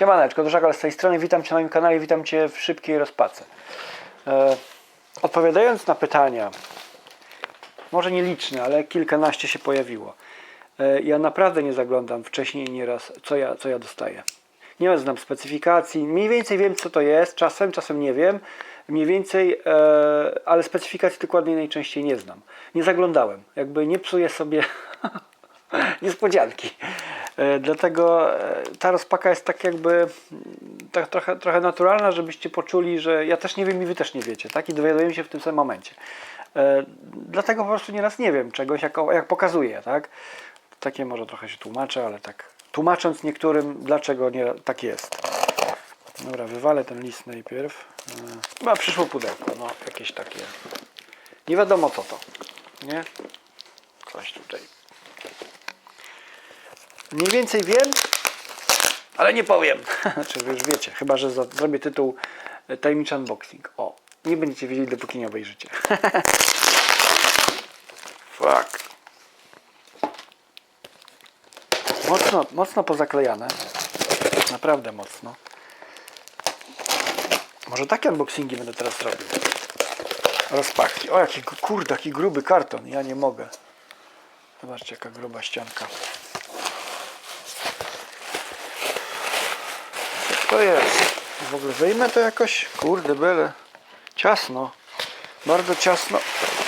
Siemaneczko, Dużakal z tej strony, witam Cię na moim kanale, witam Cię w szybkiej rozpace. E, odpowiadając na pytania, może nie liczne, ale kilkanaście się pojawiło. E, ja naprawdę nie zaglądam wcześniej nieraz, co ja, co ja dostaję. Nie znam specyfikacji, mniej więcej wiem, co to jest, czasem, czasem nie wiem, mniej więcej, e, ale specyfikacji dokładnie najczęściej nie znam. Nie zaglądałem, jakby nie psuję sobie niespodzianki. E, Dlatego e, ta rozpaka jest tak jakby mm, tak trochę, trochę naturalna, żebyście poczuli, że ja też nie wiem i wy też nie wiecie, tak? I dowiadujemy się w tym samym momencie. E, Dlatego po prostu nieraz nie wiem czegoś, jak, jak pokazuję, tak? Takie może trochę się tłumaczę, ale tak tłumacząc niektórym, dlaczego nie tak jest. Dobra, wywalę ten list najpierw. Chyba przyszło pudełko, no jakieś takie. Nie wiadomo co to, nie? Coś tutaj Mniej więcej wiem, ale nie powiem. Czy wy już wiecie, chyba że zrobię tytuł e, Tajemniczy Unboxing. O, nie będziecie wiedzieli, dopóki nie obejrzycie. Fuck. Mocno, mocno pozaklejane. Naprawdę mocno. Może takie unboxingi będę teraz robił. Rozpachki. O, jaki kurde, jaki gruby karton. Ja nie mogę. Zobaczcie, jaka gruba ścianka. To jest? W ogóle wyjmę to jakoś? Kurde, byle. Ciasno. Bardzo ciasno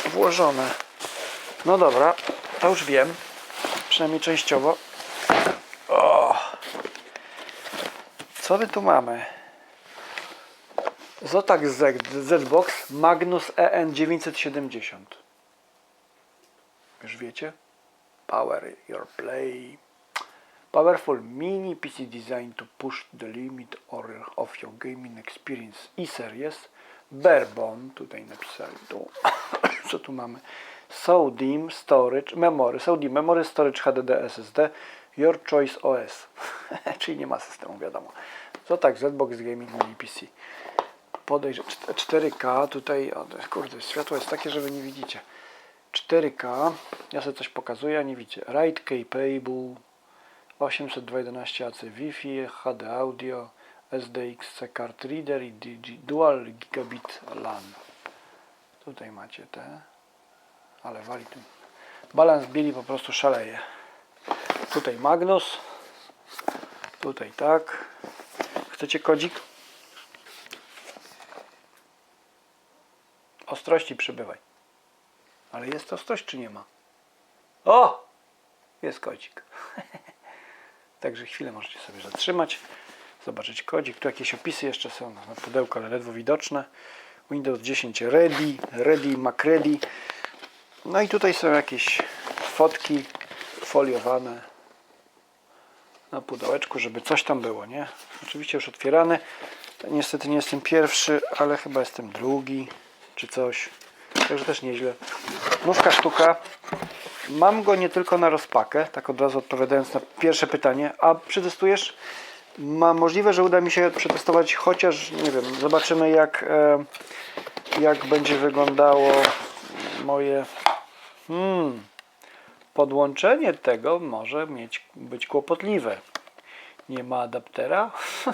włożone. No dobra, to już wiem. Przynajmniej częściowo. O! Co my tu mamy? Zotac Z, Z-Box Magnus E EN970. Już wiecie? Power Your Play. Powerful mini PC design to push the limit or of your gaming experience e-series. Barebone, tutaj napisali tu. Co tu mamy? SODIMM Storage Memory. SODIMM Memory Storage HDD SSD. Your Choice OS. Czyli nie ma systemu, wiadomo. Co tak, Zbox Gaming Mini PC. Podejrzewam 4K tutaj, o, kurde, światło jest takie, że wy nie widzicie. 4K, ja sobie coś pokazuję, a nie widzicie. Write Capable 802.11 AC Wi-Fi, HD Audio, SDXC Card Reader i Dual Gigabit LAN. Tutaj macie te, ale wali tym. Balans bieli po prostu szaleje. Tutaj Magnus, tutaj tak. Chcecie kodzik? Ostrości przybywaj. Ale jest ostrość czy nie ma? O! Jest kodzik. Także chwilę możecie sobie zatrzymać, zobaczyć kodzik. Tu jakieś opisy jeszcze są na pudełku, ale ledwo widoczne. Windows 10 Ready, Ready, MacReady. No i tutaj są jakieś fotki foliowane na pudełeczku, żeby coś tam było, nie? Oczywiście już otwierane. Niestety nie jestem pierwszy, ale chyba jestem drugi, czy coś. Także też nieźle. Nóżka sztuka. Mam go nie tylko na rozpakę, tak od razu odpowiadając na pierwsze pytanie. A przetestujesz? Ma możliwe, że uda mi się przetestować, chociaż nie wiem, zobaczymy jak, e, jak będzie wyglądało moje hmm, podłączenie tego może mieć być kłopotliwe. Nie ma adaptera.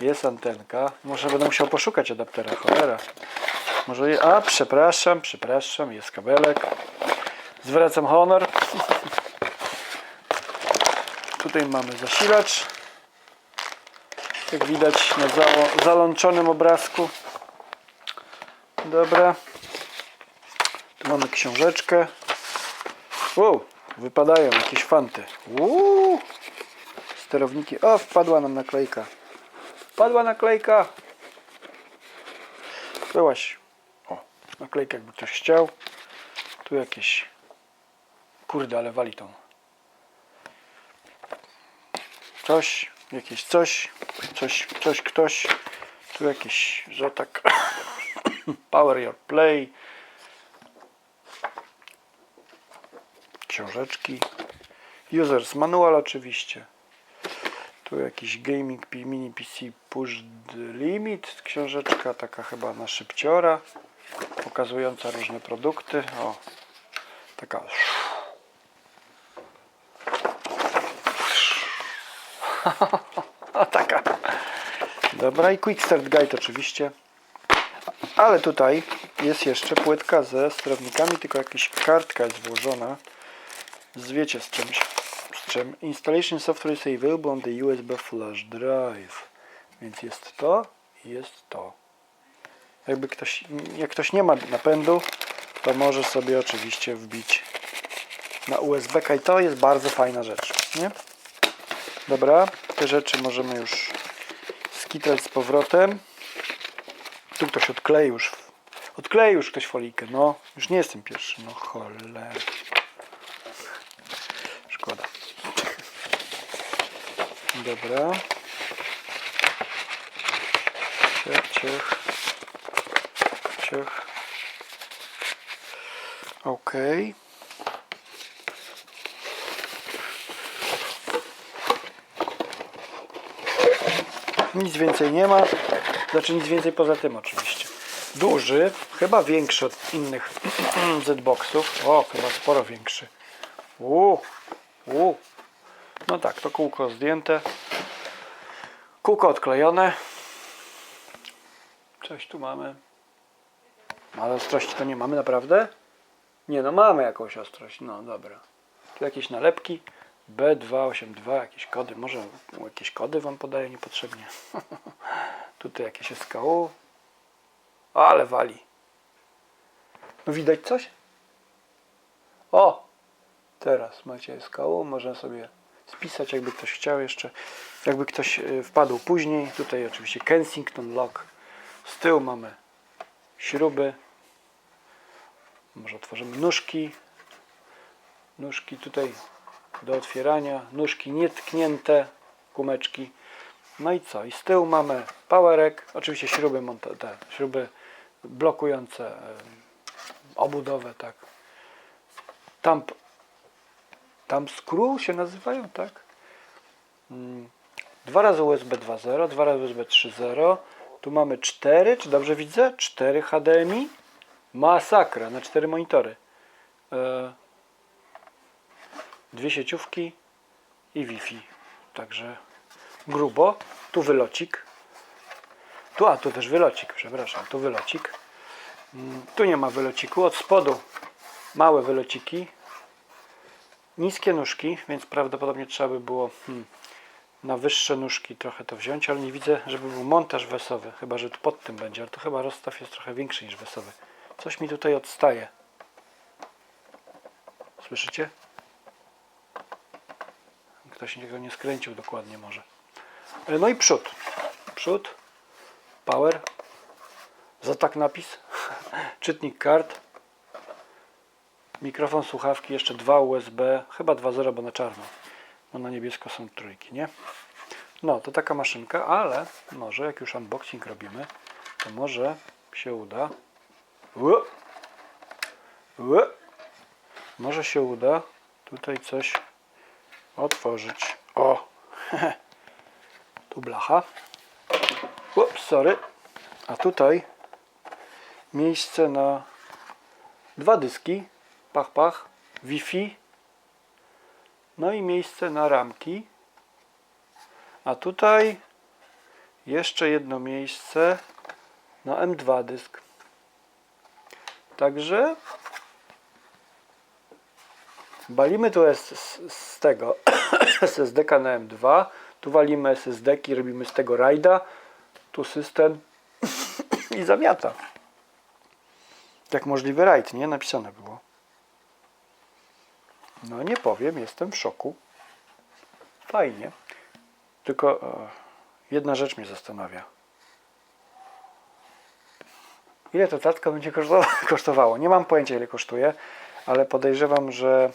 Jest antenka. Może będę musiał poszukać adaptera, cholera. Może. A, przepraszam, przepraszam, jest kabelek. Zwracam honor. Tutaj mamy zasilacz. Jak widać na załączonym obrazku. Dobra. Tu mamy książeczkę. Wow, wypadają jakieś fanty. Uuu. Sterowniki. O, wpadła nam naklejka. Wpadła naklejka. Byłaś. O, naklejka jakby ktoś chciał. Tu jakieś. Kurde, ale wali tą. Coś, jakieś coś, coś, coś, ktoś. Tu jakiś zotak. Power Your Play. Książeczki. Users Manual oczywiście. Tu jakiś Gaming Mini PC Push the Limit. Książeczka taka chyba na szybciora. Pokazująca różne produkty. O, taka taka. Dobra, i Quick Start Guide oczywiście. Ale tutaj jest jeszcze płytka ze sterownikami, tylko jakaś kartka jest włożona. Z wiecie z czymś. Z czym? Installation software is available on the USB flash drive. Więc jest to i jest to. Jakby ktoś, jak ktoś nie ma napędu, to może sobie oczywiście wbić na USB i to jest bardzo fajna rzecz, nie? Dobra, te rzeczy możemy już skitrać z powrotem. Tu ktoś odkleił już. Odkleił już ktoś folijkę. No, już nie jestem pierwszy. No cholera. Szkoda. Dobra. Ciech, ciech. Okej. Nic więcej nie ma. Znaczy nic więcej poza tym oczywiście. Duży, chyba większy od innych Z-Boxów. O, chyba sporo większy. Uuu. No tak, to kółko zdjęte. Kółko odklejone. Coś tu mamy. Ale ostrości to nie mamy naprawdę? Nie no, mamy jakąś ostrość. No dobra. Tu jakieś nalepki. B282, jakieś kody. Może jakieś kody Wam podaję niepotrzebnie. Tutaj jakieś SKU. Ale wali. No widać coś? O! Teraz macie SKU. Można sobie spisać, jakby ktoś chciał jeszcze. Jakby ktoś y, wpadł później. Tutaj oczywiście Kensington Lock. Z tyłu mamy śruby. Może otworzymy nóżki. Nóżki tutaj do otwierania. Nóżki nietknięte. Gumeczki. No i co? I z tyłu mamy powerek. Oczywiście śruby, te śruby blokujące obudowę, tak. Tamp, tam screw się nazywają, tak? Mm, Dwa razy USB 2.0, dwa razy USB 3.0. Tu mamy cztery, czy dobrze widzę? Cztery HDMI. Masakra, na cztery monitory. E, dwie sieciówki i Wi-Fi. Także grubo. Tu wylocik. Tu, a tu też wylocik, przepraszam, tu wylocik. Mm, Tu nie ma wylociku. Od spodu małe wylociki. Niskie nóżki, więc prawdopodobnie trzeba by było hmm, na wyższe nóżki trochę to wziąć, ale nie widzę, żeby był montaż wesowy. Chyba, że tu pod tym będzie, ale to chyba rozstaw jest trochę większy niż wesowy. Coś mi tutaj odstaje. Słyszycie? Ktoś tego nie skręcił dokładnie może. E, No i przód. Przód. Power. Za tak napis. Czytnik kart. Mikrofon, słuchawki, jeszcze dwa USB. Chyba 2.0, bo na czarno. Bo na niebiesko są trójki, nie? No, to taka maszynka, ale może jak już unboxing robimy, to może się uda. Ło! Może się uda tutaj coś otworzyć. O! tu blacha. Ups, sorry. A tutaj miejsce na dwa dyski. Pach, pach. Wi-Fi. No i miejsce na ramki. A tutaj jeszcze jedno miejsce na M2 dysk. Także balimy tu z, z, tego SSD na M2. Tu walimy SSD i robimy z tego rajda. Tu system i zamiata. Jak możliwy rajd, nie? Napisane było. No nie powiem, jestem w szoku. Fajnie. Tylko e, jedna rzecz mnie zastanawia. Ile to tatka będzie kosztowa- kosztowało? Nie mam pojęcia ile kosztuje, ale podejrzewam, że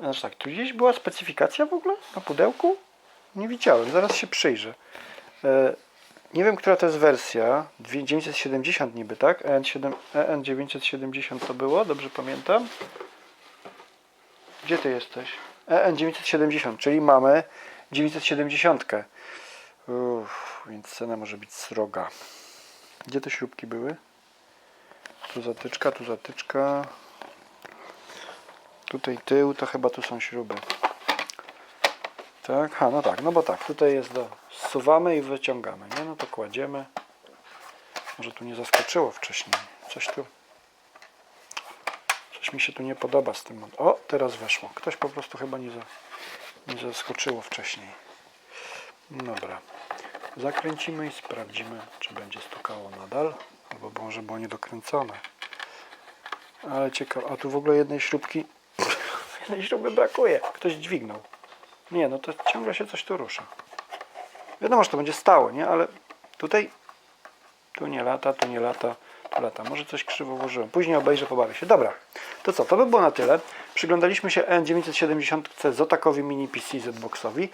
znaczy tak, tu gdzieś była specyfikacja w ogóle na pudełku? Nie widziałem, zaraz się przyjrzę. E, nie wiem, która to jest wersja. Dwie- 970 niby, tak? EN7, EN970 to było, dobrze pamiętam. Gdzie ty jesteś? EN970, czyli mamy 970. Uff, więc cena może być sroga. Gdzie te śrubki były? Tu zatyczka, tu zatyczka. Tutaj tył, to chyba tu są śruby. Tak, ha, no tak, no bo tak, tutaj jest do, zsuwamy i wyciągamy, nie? No to kładziemy. Może tu nie zaskoczyło wcześniej. Coś tu, coś mi się tu nie podoba z tym. O, teraz weszło. Ktoś po prostu chyba nie, za, nie zaskoczyło wcześniej. Dobra. Zakręcimy i sprawdzimy, czy będzie stukało nadal, albo może było niedokręcone. Ale ciekawe, a tu w ogóle jednej śrubki, jednej śruby brakuje. Ktoś dźwignął. Nie, no to ciągle się coś tu rusza. Wiadomo, że to będzie stałe, nie? Ale tutaj tu nie lata, tu nie lata, tu lata. Może coś krzywo włożyłem. Później obejrzę, pobawię się. Dobra, to co? To by było na tyle. Przyglądaliśmy się N970 Zotakowi Mini PC Z-Boxowi.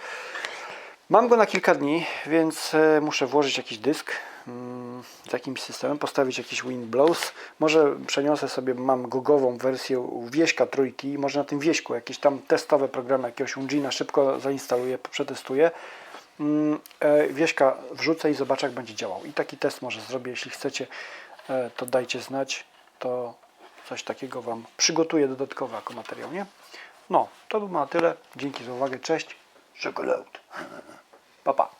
Mam go na kilka dni, więc e, muszę włożyć jakiś dysk mm, z jakimś systemem, postawić jakiś Winblows. Może przeniosę sobie, mam gogową wersję Wieśka trójki, może na tym Wieśku jakieś tam testowe programy, jakiegoś Ungina szybko zainstaluję, przetestuję. Mm, e, Wieśka wrzucę i zobaczę jak będzie działał. I taki test może zrobię, jeśli chcecie, e, to dajcie znać, to coś takiego Wam przygotuję dodatkowo jako materiał, nie? No, to by było na tyle. Dzięki za uwagę, cześć. sukkeloopt. Papa.